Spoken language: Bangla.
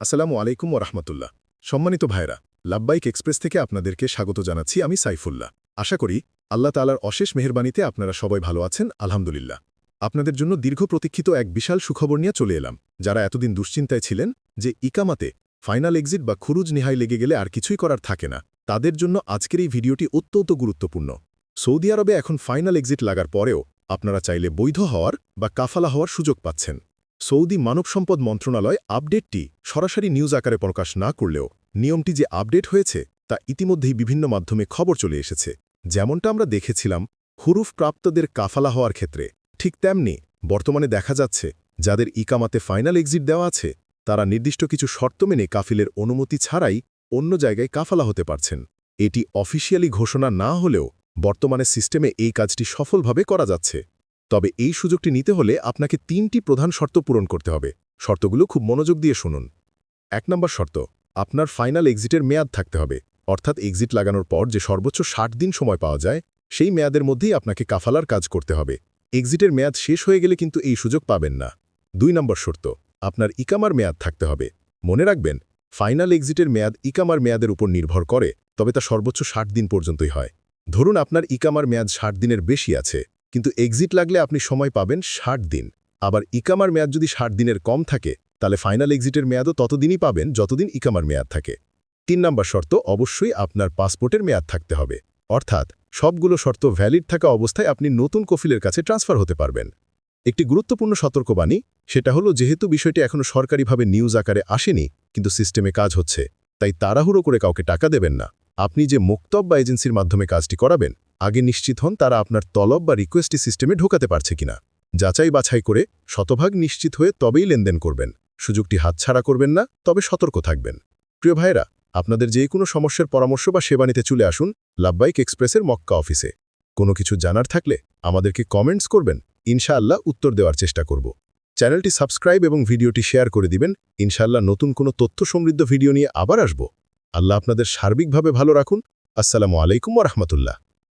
আসসালামু আলাইকুম ওরহমতুল্লাহ। সম্মানিত ভাইরা লাব্বাইক এক্সপ্রেস থেকে আপনাদেরকে স্বাগত জানাচ্ছি আমি সাইফুল্লাহ। আশা করি আল্লাহ তালার অশেষ মেহরবানিতে আপনারা সবাই ভালো আছেন, আলহামদুলিল্লাহ। আপনাদের জন্য দীর্ঘ প্রতীক্ষিত এক বিশাল সুখবর নিয়ে চলে এলাম। যারা এতদিন দুশ্চিন্তায় ছিলেন যে ইকামাতে ফাইনাল এক্সিট বা খুরুজ নিহাই লেগে গেলে আর কিছুই করার থাকে না, তাদের জন্য আজকের এই ভিডিওটি অত্যন্ত গুরুত্বপূর্ণ। সৌদি আরবে এখন ফাইনাল এক্সিট লাগার পরেও আপনারা চাইলে বৈধ হওয়ার বা কাফালা হওয়ার সুযোগ পাচ্ছেন। সৌদি মানব সম্পদ মন্ত্রণালয় আপডেটটি সরাসরি নিউজ আকারে প্রকাশ না করলেও নিয়মটি যে আপডেট হয়েছে তা ইতিমধ্যেই বিভিন্ন মাধ্যমে খবর চলে এসেছে। যেমনটা আমরা দেখেছিলাম হুরুফ প্রাপ্তদের কাফালা হওয়ার ক্ষেত্রে ঠিক তেমনি বর্তমানে দেখা যাচ্ছে, যাদের ইকামাতে ফাইনাল এক্সিট দেওয়া আছে, তারা নির্দিষ্ট কিছু শর্ত মেনে কাফিলের অনুমতি ছাড়াই অন্য জায়গায় কাফালা হতে পারছেন। এটি অফিসিয়ালি ঘোষণা না হলেও বর্তমানে সিস্টেমে এই কাজটি সফলভাবে করা যাচ্ছে। তবে এই সুযোগটি নিতে হলে আপনাকে তিনটি প্রধান শর্ত পূরণ করতে হবে। শর্তগুলো খুব মনোযোগ দিয়ে শুনুন। এক নম্বর শর্ত, আপনার ফাইনাল এক্সিটের মেয়াদ থাকতে হবে। অর্থাৎ এক্সিট লাগানোর পর যে সর্বোচ্চ ষাট দিন সময় পাওয়া যায়, সেই মেয়াদের মধ্যেই আপনাকে কাফালার কাজ করতে হবে। এক্সিটের মেয়াদ শেষ হয়ে গেলে কিন্তু এই সুযোগ পাবেন না। দুই নম্বর শর্ত, আপনার ইকামার মেয়াদ থাকতে হবে। মনে রাখবেন, ফাইনাল এক্সিটের মেয়াদ ইকামার মেয়াদের উপর নির্ভর করে, তবে তা সর্বোচ্চ ষাট দিন পর্যন্তই হয়। ধরুন আপনার ইকামার মেয়াদ ষাট দিনের বেশি আছে। কিন্তু এক্সিট লাগলে আপনি সময় পাবেন ষাট দিন। আবার ইকামার মেয়াদ যদি ষাট দিনের কম থাকে, তাহলে ফাইনাল এক্সিটের মেয়াদও ততদিনই পাবেন যতদিন ইকামার মেয়াদ থাকে। তিন নম্বর শর্ত, অবশ্যই আপনার পাসপোর্টের মেয়াদ থাকতে হবে। অর্থাৎ, সবগুলো শর্ত ভ্যালিড থাকা অবস্থায় আপনি নতুন কফিলের কাছে ট্রান্সফার হতে পারবেন। একটি গুরুত্বপূর্ণ সতর্কবাণী, সেটা হলো যেহেতু বিষয়টি এখনও সরকারিভাবে নিউজ আকারে আসেনি, কিন্তু সিস্টেমে কাজ হচ্ছে, তাই তাড়াহুড়ো করে কাউকে টাকা দেবেন না। আপনি যে মুক্তব বা এজেন্সির মাধ্যমে কাজটি করাবেন আগে নিশ্চিত হন তারা আপনার তলব বা রিকোয়েস্টি সিস্টেমে ঢোকাতে পারছে কিনা। যাচাই বাছাই করে শতভাগ নিশ্চিত হয়ে তবেই লেনদেন করবেন। সুযোগটি হাতছাড়া করবেন না, তবে সতর্ক থাকবেন। প্রিয় ভাইরা আপনাদের যে কোনো সমস্যার পরামর্শ বা সেবা নিতে চলে আসুন লাভবাইক এক্সপ্রেসের মক্কা অফিসে। কোনো কিছু জানার থাকলে আমাদেরকে কমেন্টস করবেন, ইনশাআল্লাহ উত্তর দেওয়ার চেষ্টা করব। চ্যানেলটি সাবস্ক্রাইব এবং ভিডিওটি শেয়ার করে দিবেন, ইনশাআল্লাহ নতুন কোনো তথ্য সমৃদ্ধ ভিডিও নিয়ে আবার আসব। আল্লাহ আপনাদের সার্বিকভাবে ভালো রাখুন। আসসালামু আলাইকুম রহমতুল্লাহ।